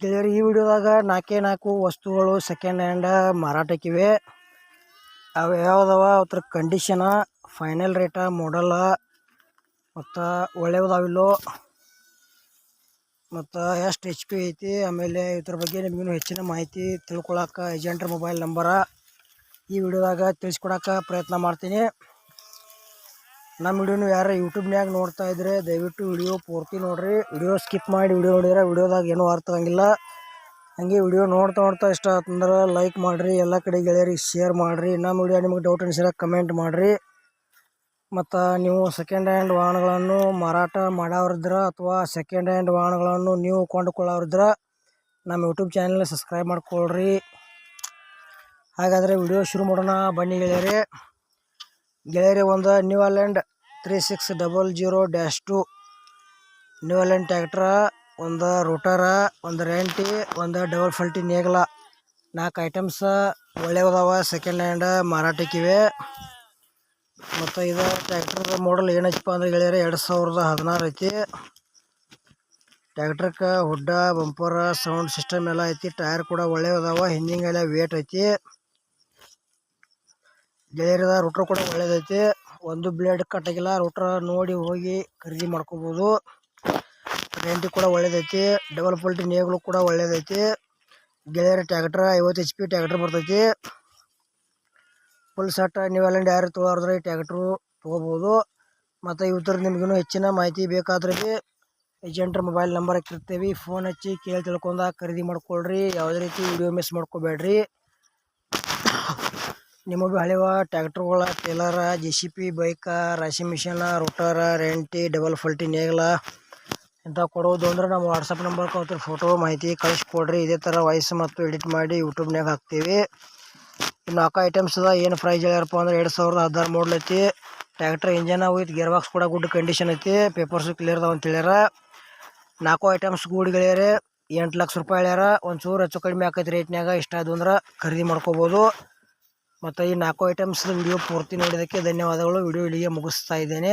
ಗೆಳೆಯರು, ಈ ವಿಡಿಯೋದಾಗ ನಾಲ್ಕೇ ನಾಲ್ಕು ವಸ್ತುಗಳು ಸೆಕೆಂಡ್ ಹ್ಯಾಂಡ್ ಮಾರಾಟಕ್ಕಿವೆ. ಅವು ಯಾವ್ದವ? ಅದ್ರ ಕಂಡೀಷನ ಫೈನಲ್ ರೇಟ ಮಾಡಲ್ಲ ಮತ್ತು ಒಳ್ಳೆಯದಾವಿಲ್ಲೋ ಮತ್ತು ಎಷ್ಟು ಎಚ್ ಪಿ ಐತಿ? ಆಮೇಲೆ ಇದ್ರ ಬಗ್ಗೆ ನಿಮಗಿನ್ನೂ ಹೆಚ್ಚಿನ ಮಾಹಿತಿ ತಿಳ್ಕೊಳಕ್ಕೆ ಏಜೆಂಟ್ರ ಮೊಬೈಲ್ ನಂಬರ ಈ ವಿಡಿಯೋದಾಗ ತಿಳಿಸ್ಕೊಡಕ್ಕೆ ಪ್ರಯತ್ನ ಮಾಡ್ತೀನಿ. ನಮ್ಮ ವಿಡಿಯೋನು ಯಾರು ಯೂಟ್ಯೂಬ್ನ್ಯಾಗ ನೋಡ್ತಾ ಇದ್ರೆ ದಯವಿಟ್ಟು ವಿಡಿಯೋ ಪೂರ್ತಿ ನೋಡ್ರಿ. ವಿಡಿಯೋ ಸ್ಕಿಪ್ ಮಾಡಿ ವಿಡಿಯೋ ನೋಡಿದ್ರೆ ವಿಡಿಯೋದಾಗ ಏನೂ ಅರ್ಥ ಆಗಂಗಿಲ್ಲ. ಹಾಗೆ ವಿಡಿಯೋ ನೋಡ್ತಾ ನೋಡ್ತಾ ಇಷ್ಟ ಆತಂದ್ರೆ ಲೈಕ್ ಮಾಡಿರಿ. ಎಲ್ಲ ಕಡೆ ಗೆಳೆಯರಿಗೆ ಶೇರ್ ಮಾಡಿರಿ. ನಮ್ಮ ವಿಡಿಯೋ ನಿಮಗೆ ಡೌಟ್ ಅನಿಸಿದ್ರೆ ಕಮೆಂಟ್ ಮಾಡಿರಿ. ಮತ್ತು ನೀವು ಸೆಕೆಂಡ್ ಹ್ಯಾಂಡ್ ವಾಹನಗಳನ್ನು ಮಾರಾಟ ಮಾಡೋರಿದ್ರೆ ಅಥವಾ ಸೆಕೆಂಡ್ ಹ್ಯಾಂಡ್ ವಾಹನಗಳನ್ನು ನೀವು ಕೊಂಡುಕೊಳ್ಳೋರಿದ್ರೆ ನಮ್ಮ ಯೂಟ್ಯೂಬ್ ಚಾನಲ್ ಸಬ್ಸ್ಕ್ರೈಬ್ ಮಾಡ್ಕೊಳ್ರಿ. ಹಾಗಾದರೆ ವಿಡಿಯೋ ಶುರು ಮಾಡೋಣ. ಬನ್ನಿ ಗೆಳೆಯರೇ. ಗೆಳೆಯರೇ, ಒಂದು New Holland three six double zero dash two New Holland tractor ಒಂದು ರೋಟರ ಒಂದು ರೆಂಟಿ ಒಂದು ಡಬಲ್ ಫಲ್ಟಿ ನೇಗಲ. ನಾಲ್ಕು ಐಟಮ್ಸ ಒಳ್ಳೆಯದಾವ ಸೆಕೆಂಡ್ ಹ್ಯಾಂಡ್ ಮಾರಾಟಕ್ಕಿವೆ. ಮತ್ತು ಇದು ಟ್ಯಾಕ್ಟ್ರದ ಮಾಡಲ್ ಏನೈತಪ್ಪ ಅಂದ್ರೆ ಗೆಳೆಯರೆ, ಎರಡು ಸಾವಿರದ ಹದಿನಾರು ಐತಿ. ಟ್ಯಾಕ್ಟ್ರಕ್ಕೆ ಹುಡ್ಡ ಬಂಪರ ಸೌಂಡ್ ಸಿಸ್ಟಮ್ ಎಲ್ಲ ಐತಿ ಟೈರ್ ಕೂಡ ಒಳ್ಳೆಯದಾವ ಹಿಂದಿಂಗೆಲ್ಲ ವೇಟ್ ಐತಿ. ಗೆಳೆಯರದ ರೂಟ್ರ್ ಕೂಡ ಒಳ್ಳೆಯದೈತಿ ಒಂದು ಬ್ಲೇಡ್ ಕಟ್ಟಾಗಿಲ್ಲ ರೂಟ್ರ್ ನೋಡಿ ಹೋಗಿ ಖರೀದಿ ಮಾಡ್ಕೋಬೋದು. ರೆಂಟಿ ಕೂಡ ಒಳ್ಳೇದೈತಿ. ಡಬಲ್ ಪಲ್ಟಿ ನೇಗಳು ಕೂಡ ಒಳ್ಳೇದೈತಿ. ಗೆಳೆಯರ ಟ್ಯಾಕ್ಟ್ರ ಐವತ್ತು ಎಚ್ ಪಿ ಟ್ಯಾಕ್ಟ್ರ್ ಬರ್ತೈತಿ. ಫುಲ್ ಸೆಟ್ ನೀವೆಲ್ಲ ಯಾರು ತೊಗೊಳಾರ್ದ್ರೆ ಈ ಟ್ಯಾಕ್ಟ್ರು ತೊಗೋಬೋದು. ಮತ್ತು ಇವ್ರ ನಿಮಗೂ ಹೆಚ್ಚಿನ ಮಾಹಿತಿ ಬೇಕಾದ್ರೆ ಭೀ ಏಜೆಂಟ್ರ ಮೊಬೈಲ್ ನಂಬರ್ ಹಾಕಿರ್ತೀವಿ. ಫೋನ್ ಹಚ್ಚಿ ಕೇಳಿ ತಿಳ್ಕೊಂಡ ಖರೀದಿ ಮಾಡ್ಕೊಳ್ರಿ. ಯಾವುದೇ ರೀತಿ ವಿಡಿಯೋ ಮಿಸ್ ಮಾಡ್ಕೋಬೇಡ್ರಿ. ನಿಮ್ಮ ಹಳೆಯ ಟ್ಯಾಕ್ಟ್ರುಗಳ trailer J C B bike, ರಾಶಿ ಮಿಷಿನ, ರೋಟರ, ರೆಂಟಿ, ಡಬಲ್ ಫಲ್ಟಿ ನೇಗಲ ಇಂಥ ಕೊಡೋದು ಅಂದ್ರೆ ನಮ್ಮ ವಾಟ್ಸಪ್ ನಂಬರ್ ಕೊಡ್ತೀವಿ ಫೋಟೋ ಮಾಹಿತಿ ಕಳಿಸ್ಕೊಡ್ರಿ. ಇದೇ ಥರ ವಾಯ್ಸ್ ಮತ್ತು ಎಡಿಟ್ ಮಾಡಿ ಯೂಟ್ಯೂಬ್ನಾಗ ಹಾಕ್ತೀವಿ. ನಾಲ್ಕು ಐಟಮ್ಸ್ ಅದ ಏನು ಪ್ರೈಸ್ ಹೇಳ್ಯಾರಪ್ಪ ಅಂದ್ರೆ ಎರಡು ಸಾವಿರದ ಹದಿನಾರು ಮಾಡಲ್ ಐತಿ. ಟ್ಯಾಕ್ಟ್ರ್ ಇಂಜನ್ ಆಗೋಯ್ತು ಗೇರ್ ಬಾಕ್ಸ್ ಕೂಡ ಗುಡ್ ಕಂಡೀಷನ್ ಐತಿ. ಪೇಪರ್ಸು ಕ್ಲಿಯರ್ ಅದಾವ ಅಂತ ಹೇಳ್ಯಾರ. ನಾಲ್ಕು ಐಟಮ್ಸ್ ಗೂಡಿಗಳೇರಿ ಎಂಟು ಲಕ್ಷ ರೂಪಾಯಿ ಹೇಳ್ಯಾರ. ಒಂದು ಹೆಚ್ಚು ಕಡಿಮೆ ಆಕೈತಿ ರೇಟ್ನಾಗ ಇಷ್ಟ ಅದು ಅಂದ್ರೆ ಖರೀದಿ ಮಾಡ್ಕೋಬೋದು. ಮತ್ತು ಈ ನಾಲ್ಕು ಐಟಮ್ಸ್ ವಿಡಿಯೋ ಪೂರ್ತಿ ನೋಡಿದ್ದಕ್ಕೆ ಧನ್ಯವಾದಗಳು. ವಿಡಿಯೋ ಇಲ್ಲಿಗೆ ಮುಗಿಸ್ತಾ ಇದ್ದೇನೆ.